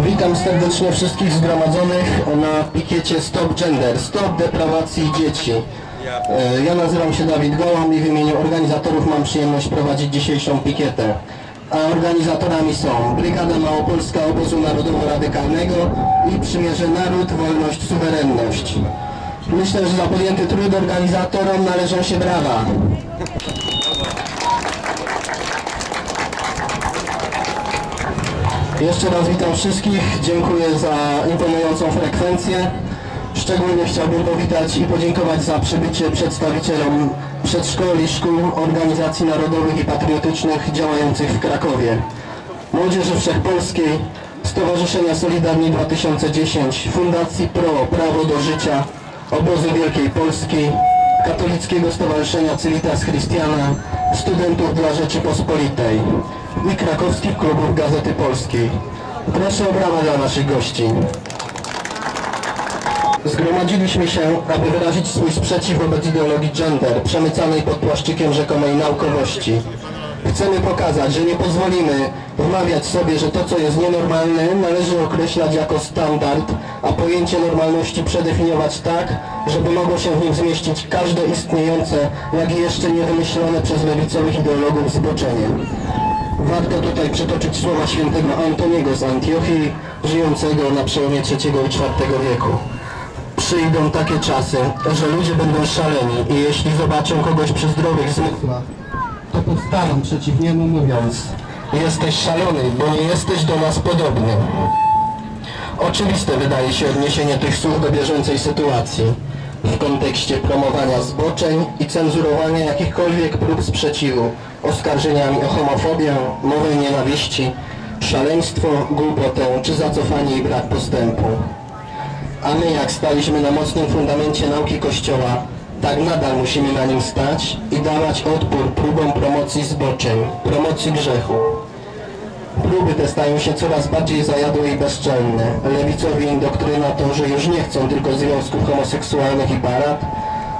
Witam serdecznie wszystkich zgromadzonych na pikiecie Stop Gender, Stop Deprawacji Dzieci. E, Ja nazywam się Dawid Gołam i w imieniu organizatorów mam przyjemność prowadzić dzisiejszą pikietę. A organizatorami są Brygada Małopolska Obozu Narodowo-Radykalnego i Przymierze Naród, Wolność, Suwerenność. Myślę, że za podjęty trud organizatorom należą się brawa. Jeszcze raz witam wszystkich, dziękuję za imponującą frekwencję. Szczególnie chciałbym powitać i podziękować za przybycie przedstawicielom przedszkoli, szkół, organizacji narodowych i patriotycznych działających w Krakowie. Młodzieży Wszechpolskiej, Stowarzyszenia Solidarni 2010, Fundacji PRO, Prawo do Życia, Obozu Wielkiej Polski, Katolickiego Stowarzyszenia Civilitas Christiana, Studentów dla Rzeczypospolitej i krakowskich klubów Gazety Polskiej. Proszę o brawa dla naszych gości. Zgromadziliśmy się, aby wyrazić swój sprzeciw wobec ideologii gender, przemycanej pod płaszczykiem rzekomej naukowości. Chcemy pokazać, że nie pozwolimy wmawiać sobie, że to, co jest nienormalne, należy określać jako standard, a pojęcie normalności przedefiniować tak, żeby mogło się w nim zmieścić każde istniejące, jak i jeszcze niewymyślone przez lewicowych ideologów zboczenie. Warto tutaj przytoczyć słowa świętego Antoniego z Antiochii, żyjącego na przełomie III i IV wieku. Przyjdą takie czasy, że ludzie będą szaleni i jeśli zobaczą kogoś przy zdrowych zmysłach, to powstaną przeciw niemu mówiąc Jesteś szalony, bo nie jesteś do nas podobny. Oczywiste wydaje się odniesienie tych słów do bieżącej sytuacji w kontekście promowania zboczeń i cenzurowania jakichkolwiek prób sprzeciwu oskarżeniami o homofobię, mowę nienawiści, szaleństwo, głupotę czy zacofanie i brak postępu. A my jak staliśmy na mocnym fundamencie nauki Kościoła, tak nadal musimy na nim stać i dawać odpór próbom promocji zboczeń, promocji grzechu. Próby te stają się coraz bardziej zajadłe i bezczelne. Lewicowi indoktrynatorzy już nie chcą tylko związków homoseksualnych i parad,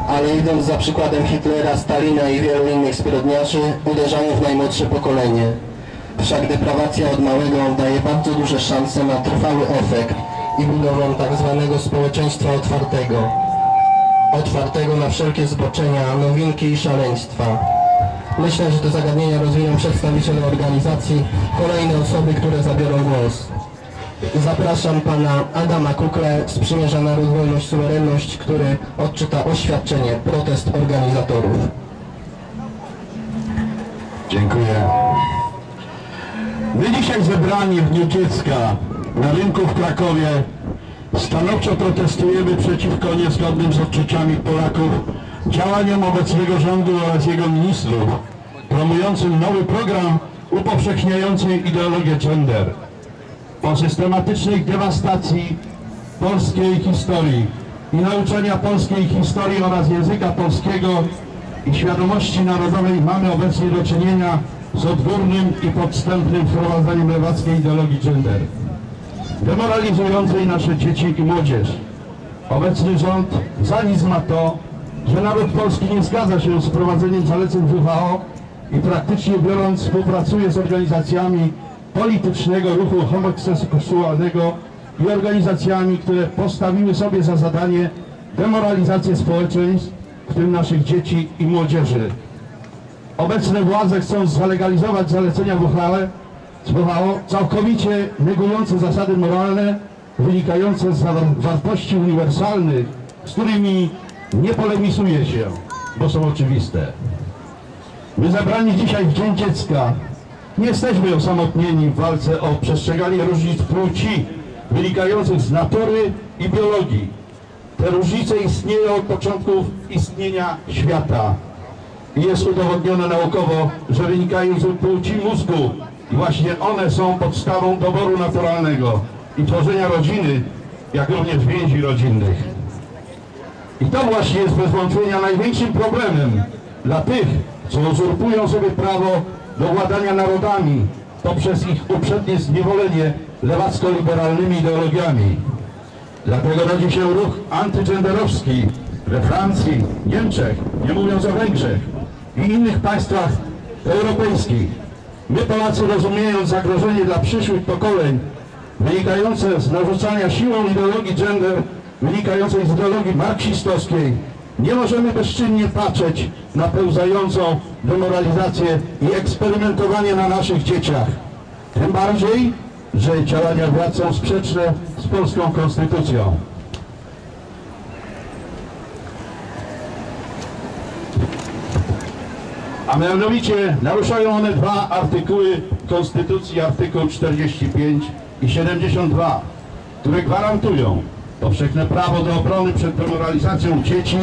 ale idąc za przykładem Hitlera, Stalina i wielu innych zbrodniarzy, uderzają w najmłodsze pokolenie. Wszak deprawacja od małego daje bardzo duże szanse na trwały efekt i budowę tak zwanego społeczeństwa otwartego. Otwartego na wszelkie zboczenia, nowinki i szaleństwa. Myślę, że te zagadnienia rozwiną przedstawiciele organizacji, kolejne osoby, które zabiorą głos. Zapraszam pana Adama Kukle z Przymierza Naród, Wolność, Suwerenność, który odczyta oświadczenie, protest organizatorów. Dziękuję. My dzisiaj zebrani w Dniu Dziecka na rynku w Krakowie stanowczo protestujemy przeciwko niezgodnym z odczuciami Polaków działaniom obecnego rządu oraz jego ministrów promującym nowy program upowszechniający ideologię gender o systematycznej dewastacji polskiej historii i nauczania polskiej historii oraz języka polskiego i świadomości narodowej mamy obecnie do czynienia z odgórnym i podstępnym wprowadzaniem lewackiej ideologii gender, demoralizującej nasze dzieci i młodzież. Obecny rząd za nic ma to, że naród polski nie zgadza się z wprowadzeniem zaleceń WHO i praktycznie biorąc współpracuje z organizacjami politycznego ruchu homoseksualnego i organizacjami, które postawiły sobie za zadanie demoralizację społeczeństw, w tym naszych dzieci i młodzieży. Obecne władze chcą zalegalizować zalecenia WHO, całkowicie negujące zasady moralne wynikające z wa- wartości uniwersalnych, z którymi nie polemisuje się, bo są oczywiste. My zebrani dzisiaj w Dzień Dziecka nie jesteśmy osamotnieni w walce o przestrzeganie różnic płci wynikających z natury i biologii. Te różnice istnieją od początków istnienia świata. I jest udowodnione naukowo, że wynikają z płci mózgu i właśnie one są podstawą doboru naturalnego i tworzenia rodziny, jak również więzi rodzinnych. I to właśnie jest bez wątpienia największym problemem dla tych, co uzurpują sobie prawo do władania narodami poprzez ich uprzednie zniewolenie lewacko-liberalnymi ideologiami. Dlatego rodzi się ruch antygenderowski we Francji, Niemczech, nie mówiąc o Węgrzech i innych państwach europejskich. My Polacy rozumiejąc zagrożenie dla przyszłych pokoleń wynikające z narzucania siłą ideologii gender, wynikającej z ideologii marksistowskiej, nie możemy bezczynnie patrzeć na pełzającą demoralizację i eksperymentowanie na naszych dzieciach. Tym bardziej, że działania władz są sprzeczne z polską konstytucją. A mianowicie naruszają one dwa artykuły Konstytucji, artykuł 45 i 72, które gwarantują powszechne prawo do obrony przed demoralizacją dzieci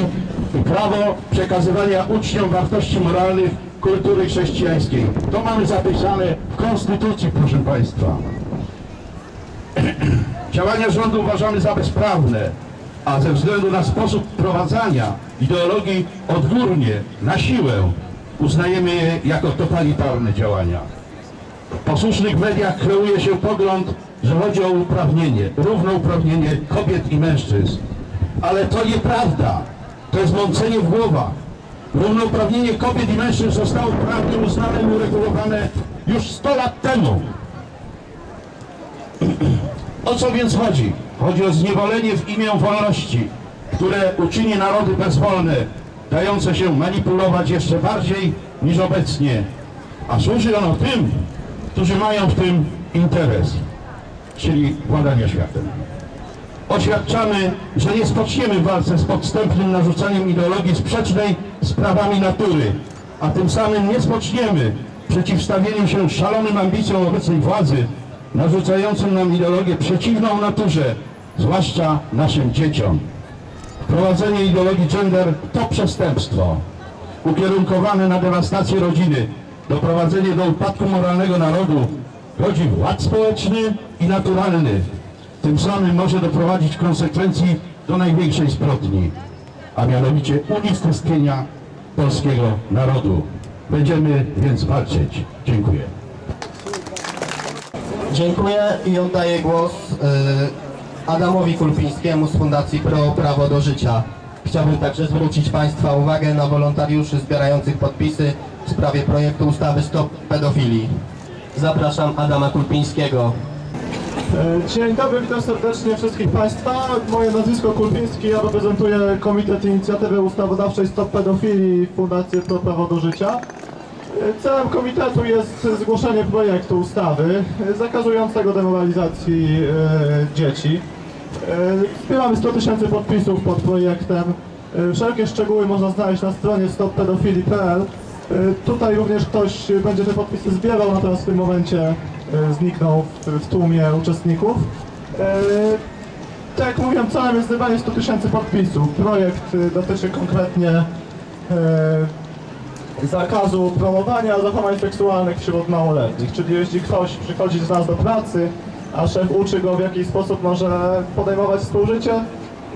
i prawo przekazywania uczniom wartości moralnych kultury chrześcijańskiej. To mamy zapisane w Konstytucji, proszę Państwa. Działania rządu uważamy za bezprawne, a ze względu na sposób prowadzenia ideologii odgórnie, na siłę, uznajemy je jako totalitarne działania. W posłusznych mediach kreuje się pogląd, że chodzi o uprawnienie, równouprawnienie kobiet i mężczyzn. Ale to nieprawda. To jest mącenie w głowach. Równouprawnienie kobiet i mężczyzn zostało prawnie uznane i uregulowane już 100 lat temu. O co więc chodzi? Chodzi o zniewolenie w imię wolności, które uczyni narody bezwolne, dające się manipulować jeszcze bardziej niż obecnie. A służy ono tym, którzy mają w tym interes, czyli władania światem. Oświadczamy, że nie spoczniemy w walce z podstępnym narzucaniem ideologii sprzecznej z prawami natury, a tym samym nie spoczniemy w przeciwstawieniu się szalonym ambicjom obecnej władzy, narzucającym nam ideologię przeciwną naturze, zwłaszcza naszym dzieciom. Wprowadzenie ideologii gender to przestępstwo ukierunkowane na dewastację rodziny, doprowadzenie do upadku moralnego narodu, rodzi ład społeczny i naturalny. Tym samym może doprowadzić konsekwencji do największej zbrodni, a mianowicie unicestwienia polskiego narodu. Będziemy więc walczyć. Dziękuję. Dziękuję i oddaję głos y, Adamowi Kulpińskiemu z Fundacji Pro Prawo do Życia. Chciałbym także zwrócić Państwa uwagę na wolontariuszy zbierających podpisy w sprawie projektu ustawy Stop Pedofilii. Zapraszam Adama Kulpińskiego. E, Dzień dobry, witam serdecznie wszystkich Państwa. Moje nazwisko Kulpiński, ja reprezentuję Komitet Inicjatywy Ustawodawczej Stop Pedofilii Fundację Pro Prawo do Życia. E, Celem komitetu jest zgłoszenie projektu ustawy e, zakazującego demoralizacji dzieci. Zbieramy 100 tysięcy podpisów pod projektem. Wszelkie szczegóły można znaleźć na stronie stoppedofilii.pl. E, Tutaj również ktoś będzie te podpisy zbierał, natomiast w tym momencie e, zniknął w, tłumie uczestników. Tak jak mówiłem, celem jest zbieranie 100 tysięcy podpisów. Projekt dotyczy konkretnie zakazu promowania zachowań seksualnych wśród małoletnich. Czyli jeśli ktoś przychodzi z nas do pracy, a szef uczy go w jaki sposób może podejmować współżycie,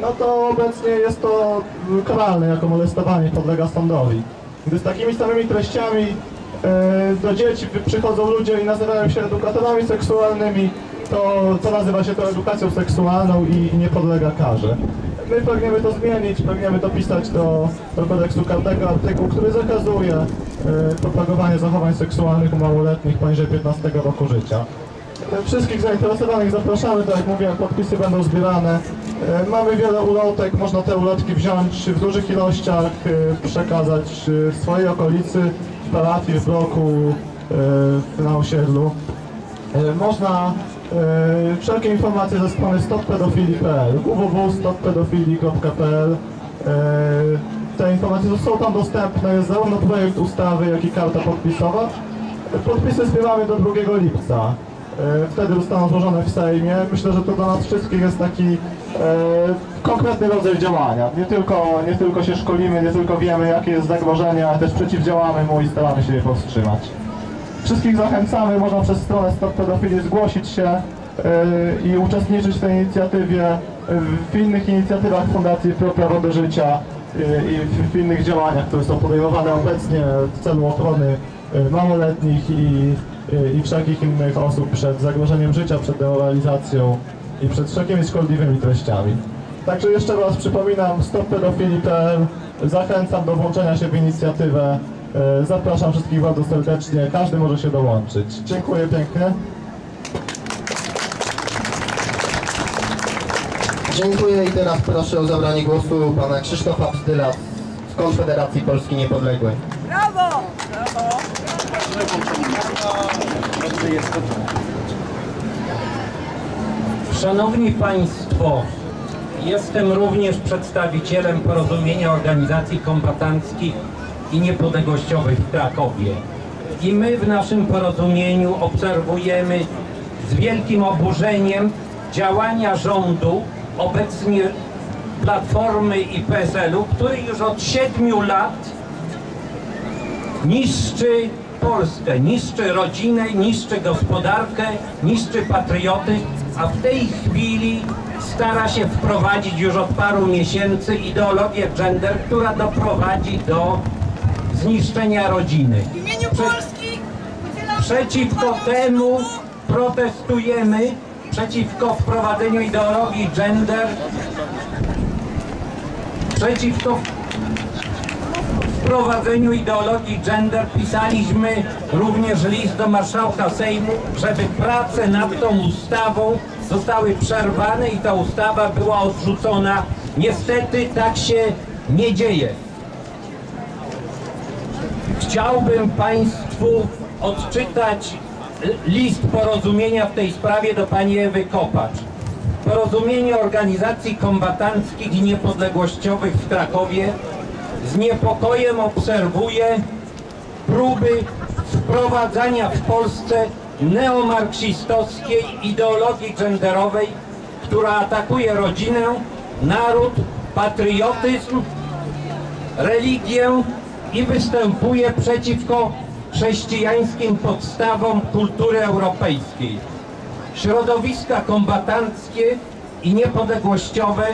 no to obecnie jest to karalne jako molestowanie, podlega sądowi. Gdy z takimi samymi treściami e, do dzieci przychodzą ludzie i nazywają się edukatorami seksualnymi, to, to nazywa się to edukacją seksualną i, nie podlega karze. My pragniemy to zmienić, pragniemy dopisać do, do kodeksu karnego artykuł, który zakazuje propagowanie zachowań seksualnych u małoletnich poniżej 15 roku życia. E, Wszystkich zainteresowanych zapraszamy, tak jak mówiłem, podpisy będą zbierane. E, Mamy wiele ulotek, można te ulotki wziąć w dużych ilościach, e, przekazać e, w swojej okolicy, w parafii, w bloku, na osiedlu. Można wszelkie informacje ze strony stoppedofilii.pl www.stoppedofilii.pl e, Te informacje są tam dostępne, jest zarówno projekt ustawy, jak i karta podpisowa. Podpisy zbieramy do 2 lipca. Wtedy zostaną złożone w Sejmie. Myślę, że to dla nas wszystkich jest taki konkretny rodzaj działania. Nie tylko, nie tylko się szkolimy, nie tylko wiemy, jakie jest zagrożenie, ale też przeciwdziałamy mu i staramy się je powstrzymać. Wszystkich zachęcamy, można przez stronę Stop Pedofilii zgłosić się yy, i uczestniczyć w tej inicjatywie, w innych inicjatywach Fundacji Pro Prawo do Życia yy, i w, innych działaniach, które są podejmowane obecnie w celu ochrony małoletnich i, i wszelkich innych osób przed zagrożeniem życia, przed demoralizacją i przed wszelkimi szkodliwymi treściami. Także jeszcze raz przypominam, stoppedofilii.pl Zachęcam do włączenia się w inicjatywę. E, Zapraszam wszystkich bardzo serdecznie. Każdy może się dołączyć. Dziękuję pięknie. Dziękuję i teraz proszę o zabranie głosu pana Krzysztofa Pstyla z Konfederacji Polski Niepodległej. Brawo! Szanowni Państwo, jestem również przedstawicielem Porozumienia Organizacji Kombatanckich i Niepodległościowych w Krakowie. I my w naszym porozumieniu obserwujemy z wielkim oburzeniem działania rządu, obecnie Platformy i PSL-u, który już od siedmiu lat niszczy Polskę, niszczy rodzinę, niszczy gospodarkę, niszczy patriotyzm, a w tej chwili stara się wprowadzić już od paru miesięcy ideologię gender, która doprowadzi do zniszczenia rodziny. W imieniu Polski Przeciwko temu protestujemy, przeciwko wprowadzeniu ideologii gender, przeciwko wprowadzeniu ideologii gender pisaliśmy również list do marszałka Sejmu, żeby prace nad tą ustawą zostały przerwane i ta ustawa była odrzucona. Niestety tak się nie dzieje. Chciałbym Państwu odczytać list porozumienia w tej sprawie do pani Ewy Kopacz. Porozumienie Organizacji Kombatanckich i Niepodległościowych w Krakowie z niepokojem obserwuje próby wprowadzania w Polsce neomarksistowskiej ideologii genderowej, która atakuje rodzinę, naród, patriotyzm, religię i występuje przeciwko chrześcijańskim podstawom kultury europejskiej. Środowiska kombatanckie i niepodległościowe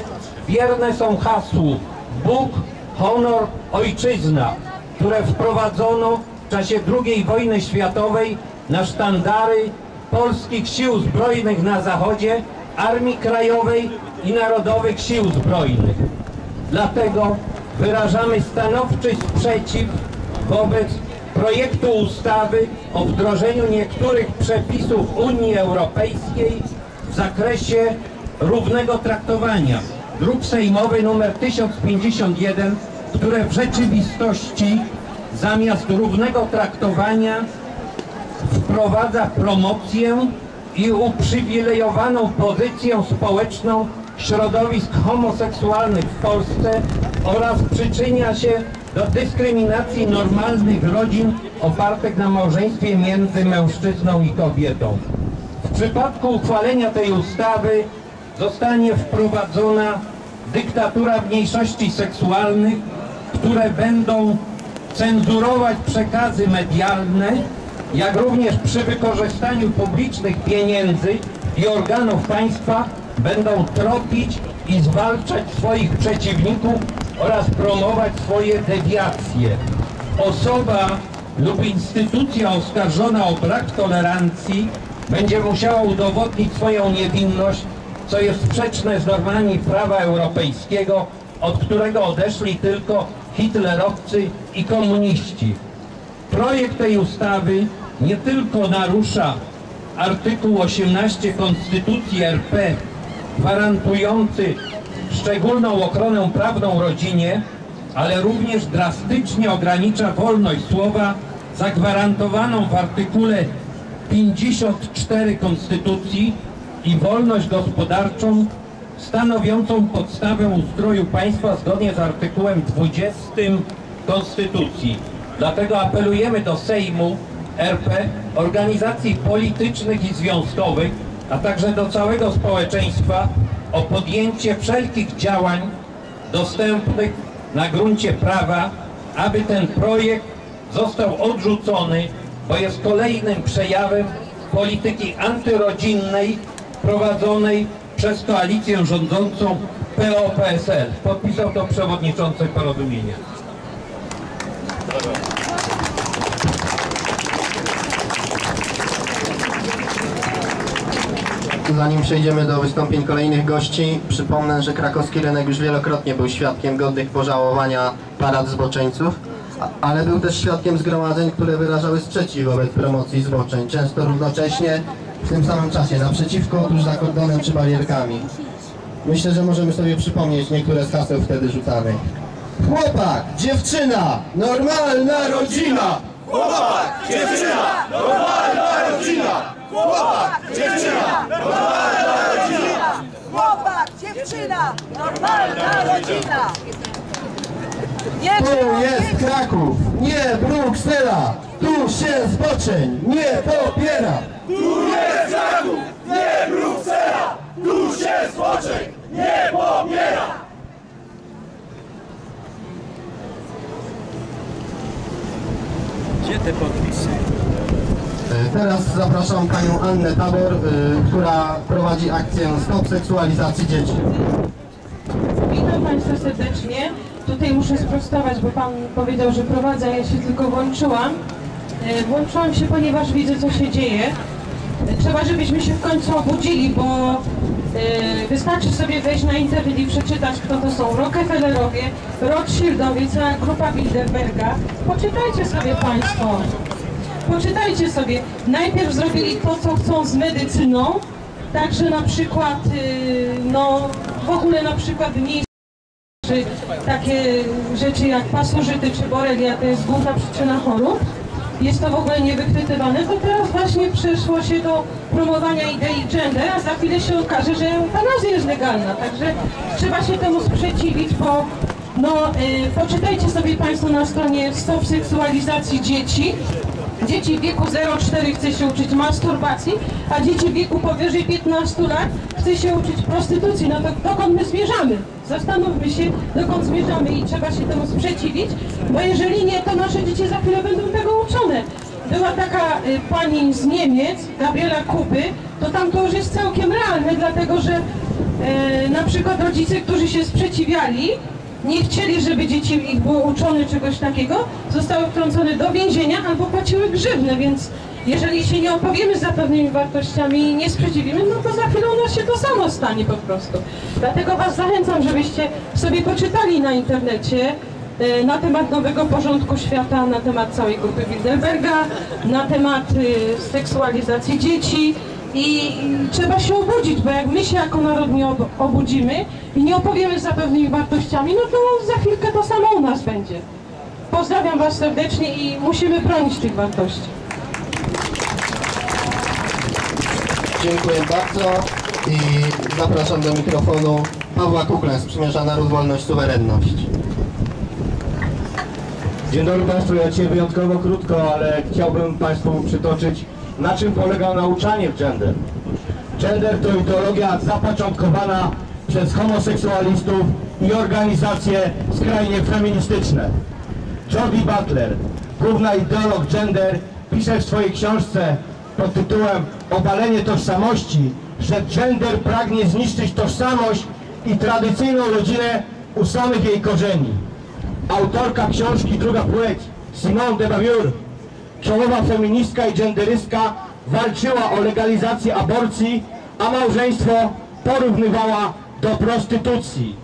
wierne są hasłu Bóg, honor, ojczyzna, które wprowadzono w czasie II wojny światowej na sztandary polskich sił zbrojnych na zachodzie, Armii Krajowej i Narodowych Sił Zbrojnych. Dlatego wyrażamy stanowczy sprzeciw wobec projektu ustawy o wdrożeniu niektórych przepisów Unii Europejskiej w zakresie równego traktowania. Druk sejmowy nr 1051, które w rzeczywistości zamiast równego traktowania wprowadza promocję i uprzywilejowaną pozycję społeczną środowisk homoseksualnych w Polsce oraz przyczynia się do dyskryminacji normalnych rodzin opartych na małżeństwie między mężczyzną i kobietą. W przypadku uchwalenia tej ustawy zostanie wprowadzona dyktatura mniejszości seksualnych, które będą cenzurować przekazy medialne, jak również przy wykorzystaniu publicznych pieniędzy i organów państwa będą tropić i zwalczać swoich przeciwników oraz promować swoje dewiacje. Osoba lub instytucja oskarżona o brak tolerancji będzie musiała udowodnić swoją niewinność, co jest sprzeczne z normami prawa europejskiego, od którego odeszli tylko hitlerowcy i komuniści. Projekt tej ustawy nie tylko narusza artykuł 18 Konstytucji RP gwarantujący szczególną ochronę prawną rodzinie, ale również drastycznie ogranicza wolność słowa zagwarantowaną w artykule 54 Konstytucji i wolność gospodarczą stanowiącą podstawę ustroju państwa zgodnie z artykułem 20 Konstytucji. Dlatego apelujemy do Sejmu RP, organizacji politycznych i związkowych, a także do całego społeczeństwa o podjęcie wszelkich działań dostępnych na gruncie prawa, aby ten projekt został odrzucony, bo jest kolejnym przejawem polityki antyrodzinnej prowadzonej przez koalicję rządzącą PO-PSL. Podpisał to przewodniczący porozumienia. Zanim przejdziemy do wystąpień kolejnych gości, przypomnę, że krakowski rynek już wielokrotnie był świadkiem godnych pożałowania parad zboczeńców, ale był też świadkiem zgromadzeń, które wyrażały sprzeciw wobec promocji zboczeń, często równocześnie w tym samym czasie, naprzeciwko, tuż za kordonem czy barierkami. Myślę, że możemy sobie przypomnieć niektóre z haseł wtedy rzucanych. Chłopak, dziewczyna, normalna rodzina! Chłopak, dziewczyna, normalna rodzina. Nie Tu jest Kraków, nie Bruksela! Tu się zboczeń nie popiera! Gdzie te podpisy? E, Teraz zapraszam panią Annę Tabor, y, która prowadzi akcję Stop Seksualizacji Dzieci. Witam Państwa serdecznie. Tutaj muszę sprostować, bo Pan powiedział, że prowadzę, a ja się tylko włączyłam. E, Włączyłam się, ponieważ widzę, co się dzieje. Trzeba, żebyśmy się w końcu obudzili, bo e, wystarczy sobie wejść na internet i przeczytać, kto to są Rockefellerowie, Rothschildowie, cała grupa Bilderberga. Poczytajcie sobie Państwo. Poczytajcie sobie. Najpierw zrobili to, co chcą z medycyną, także na przykład, y, no w ogóle na przykład nie czy takie rzeczy jak pasożyty czy borelia to jest główna przyczyna chorób, jest to w ogóle niewychwytywane, to teraz właśnie przeszło się do promowania idei gender, a za chwilę się okaże, że eutanazja jest legalna, także trzeba się temu sprzeciwić, bo no, y, poczytajcie sobie Państwo na stronie Stop Seksualizacji Dzieci. Dzieci w wieku 0,4 chce się uczyć masturbacji, a dzieci w wieku powyżej 15 lat chce się uczyć prostytucji. No to dokąd my zmierzamy? Zastanówmy się, dokąd zmierzamy i trzeba się temu sprzeciwić, bo jeżeli nie, to nasze dzieci za chwilę będą tego uczone. Była taka y, pani z Niemiec, Gabriela Kuby, to tam to już jest całkiem realne, dlatego że e, na przykład rodzice, którzy się sprzeciwiali, nie chcieli, żeby dzieci ich było uczone czegoś takiego, zostały wtrącone do więzienia albo płaciły grzywnę, więc jeżeli się nie opowiemy za pewnymi wartościami i nie sprzeciwimy, no to za chwilę u nas się to samo stanie po prostu. Dlatego Was zachęcam, żebyście sobie poczytali na internecie e, na temat nowego porządku świata, na temat całej grupy Bilderberga, na temat e, seksualizacji dzieci, i trzeba się obudzić, bo jak my się jako naród nie ob- obudzimy i nie opowiemy za pewnymi wartościami, no to za chwilkę to samo u nas będzie. Pozdrawiam Was serdecznie i musimy bronić tych wartości. Dziękuję bardzo i zapraszam do mikrofonu Pawła Kuklę z Przymierza Naród, Wolność, Suwerenność. Dzień dobry Państwu, ja dzisiaj wyjątkowo krótko, ale chciałbym Państwu przytoczyć, na czym polega nauczanie w gender. Gender to ideologia zapoczątkowana przez homoseksualistów i organizacje skrajnie feministyczne. Jodie Butler, główna ideolog gender, pisze w swojej książce pod tytułem Obalenie tożsamości, że gender pragnie zniszczyć tożsamość i tradycyjną rodzinę u samych jej korzeni. Autorka książki Druga Płeć, Simone de Beauvoir, czołowa feministka i genderystka, walczyła o legalizację aborcji, a małżeństwo porównywała do prostytucji.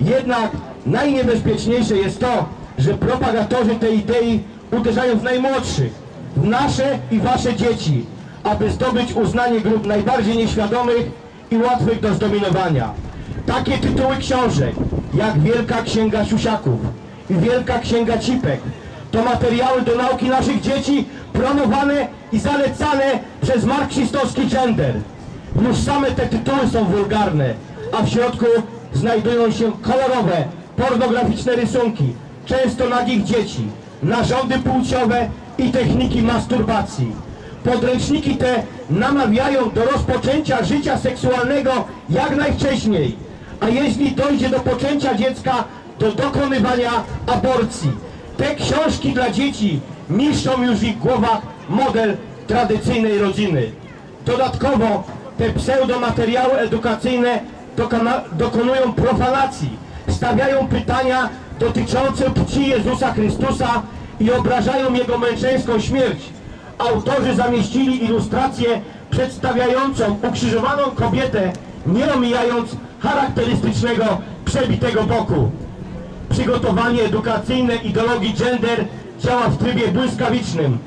Jednak najniebezpieczniejsze jest to, że propagatorzy tej idei uderzają w najmłodszych, w nasze i wasze dzieci, aby zdobyć uznanie grup najbardziej nieświadomych i łatwych do zdominowania. Takie tytuły książek, jak Wielka Księga Siusiaków i Wielka Księga Cipek, to materiały do nauki naszych dzieci promowane i zalecane przez marksistowski gender. Już same te tytuły są wulgarne, a w środku znajdują się kolorowe, pornograficzne rysunki, często nagich dzieci, narządy płciowe i techniki masturbacji. Podręczniki te namawiają do rozpoczęcia życia seksualnego jak najwcześniej, a jeśli dojdzie do poczęcia dziecka, do dokonywania aborcji. Te książki dla dzieci niszczą już w ich głowach model tradycyjnej rodziny. Dodatkowo te pseudomateriały edukacyjne dokonują profanacji, stawiają pytania dotyczące płci Jezusa Chrystusa i obrażają Jego męczeńską śmierć. Autorzy zamieścili ilustrację przedstawiającą ukrzyżowaną kobietę, nie omijając charakterystycznego przebitego boku. Przygotowanie edukacyjne ideologii gender działa w trybie błyskawicznym.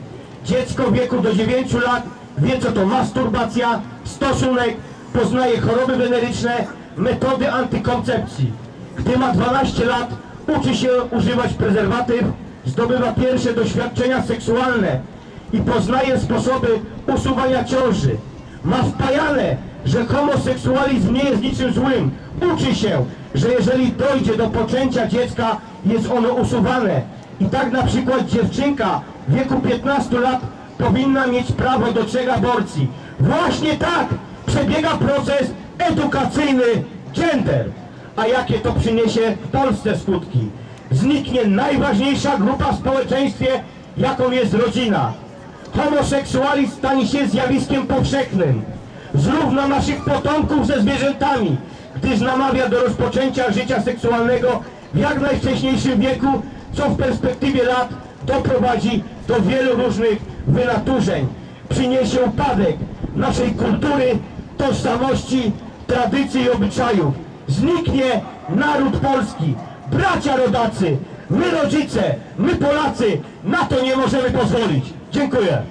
Dziecko w wieku do 9 lat wie co to masturbacja, stosunek, poznaje choroby weneryczne, metody antykoncepcji. Gdy ma 12 lat, uczy się używać prezerwatyw, zdobywa pierwsze doświadczenia seksualne i poznaje sposoby usuwania ciąży. Ma wpajane, że homoseksualizm nie jest niczym złym. Uczy się, że jeżeli dojdzie do poczęcia dziecka, jest ono usuwane. I tak na przykład dziewczynka w wieku 15 lat powinna mieć prawo do trzech aborcji. Właśnie tak przebiega proces edukacyjny gender. A jakie to przyniesie w Polsce skutki? Zniknie najważniejsza grupa w społeczeństwie, jaką jest rodzina. Homoseksualizm stanie się zjawiskiem powszechnym. Zrówna naszych potomków ze zwierzętami, gdyż namawia do rozpoczęcia życia seksualnego w jak najwcześniejszym wieku, co w perspektywie lat doprowadzi do wielu różnych wynaturzeń. Przyniesie upadek naszej kultury, tożsamości, tradycji i obyczajów. Zniknie naród polski, bracia rodacy, my rodzice, my Polacy, na to nie możemy pozwolić. Dziękuję.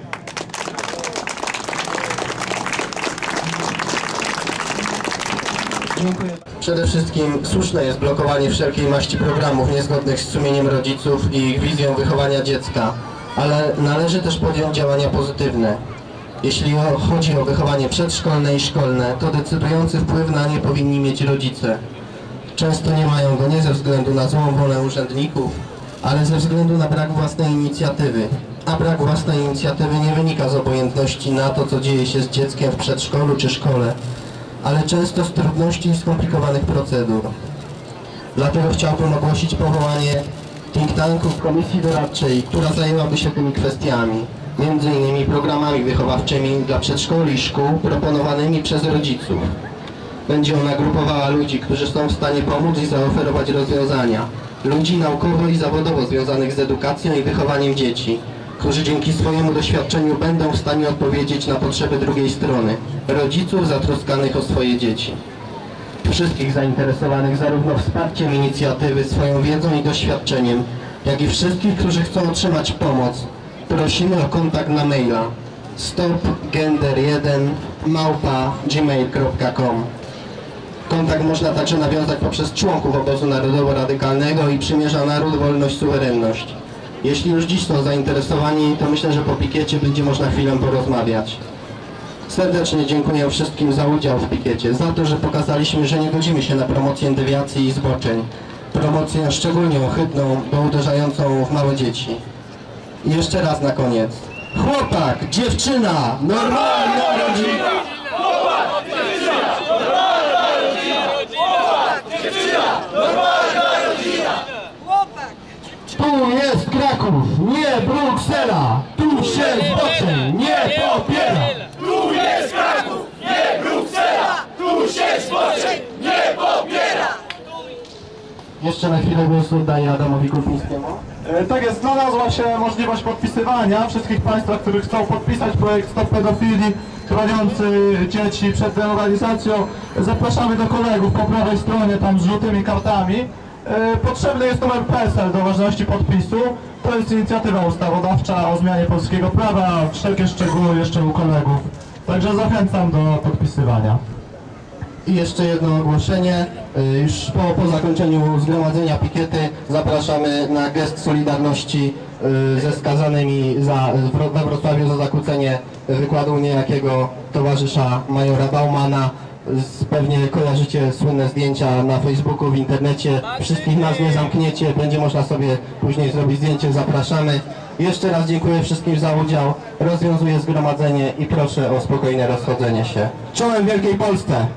Dziękuję. Przede wszystkim słuszne jest blokowanie wszelkiej maści programów niezgodnych z sumieniem rodziców i ich wizją wychowania dziecka, ale należy też podjąć działania pozytywne. Jeśli chodzi o wychowanie przedszkolne i szkolne, to decydujący wpływ na nie powinni mieć rodzice. Często nie mają go nie ze względu na złą wolę urzędników, ale ze względu na brak własnej inicjatywy. A brak własnej inicjatywy nie wynika z obojętności na to, co dzieje się z dzieckiem w przedszkolu czy szkole, ale często z trudności i skomplikowanych procedur. Dlatego chciałbym ogłosić powołanie think tanku komisji doradczej, która zajęłaby się tymi kwestiami, między innymi programami wychowawczymi dla przedszkoli i szkół proponowanymi przez rodziców. Będzie ona grupowała ludzi, którzy są w stanie pomóc i zaoferować rozwiązania. Ludzi naukowo i zawodowo związanych z edukacją i wychowaniem dzieci, którzy dzięki swojemu doświadczeniu będą w stanie odpowiedzieć na potrzeby drugiej strony, rodziców zatroskanych o swoje dzieci. Wszystkich zainteresowanych zarówno wsparciem inicjatywy, swoją wiedzą i doświadczeniem, jak i wszystkich, którzy chcą otrzymać pomoc, prosimy o kontakt na maila stopgender1 małpa gmail.com Kontakt można także nawiązać poprzez członków obozu narodowo-radykalnego i przymierza Naród, Wolność, Suwerenność. Jeśli już dziś są zainteresowani, to myślę, że po pikiecie będzie można chwilę porozmawiać. Serdecznie dziękuję wszystkim za udział w pikiecie, za to, że pokazaliśmy, że nie godzimy się na promocję dewiacji i zboczeń. Promocję szczególnie ohydną, bo uderzającą w małe dzieci. I jeszcze raz na koniec. Chłopak, dziewczyna, normalna rodzina! Jest Kraków, nie Bruksela. Tu się zboczeń nie popiera. Jeszcze na chwilę głosu oddaję Adamowi Kulpińskiemu. E, Tak jest, znalazła się możliwość podpisywania wszystkich Państwa, którzy chcą podpisać projekt Stop Pedofilii chroniący dzieci przed demoralizacją. Zapraszamy do kolegów po prawej stronie, tam z żółtymi kartami. E, Potrzebny jest numer PESEL do ważności podpisu. To jest inicjatywa ustawodawcza o zmianie polskiego prawa. Wszelkie szczegóły jeszcze u kolegów. Także zachęcam do podpisywania. I jeszcze jedno ogłoszenie. Y, Już po, po zakończeniu zgromadzenia pikiety zapraszamy na gest Solidarności y, ze skazanymi za, we Wrocławiu za zakłócenie wykładu niejakiego towarzysza majora Baumana. Pewnie kojarzycie słynne zdjęcia na Facebooku, w internecie. Wszystkich nas nie zamkniecie, będzie można sobie później zrobić zdjęcie. Zapraszamy. Jeszcze raz dziękuję wszystkim za udział. Rozwiązuję zgromadzenie i proszę o spokojne rozchodzenie się. Czołem Wielkiej Polsce!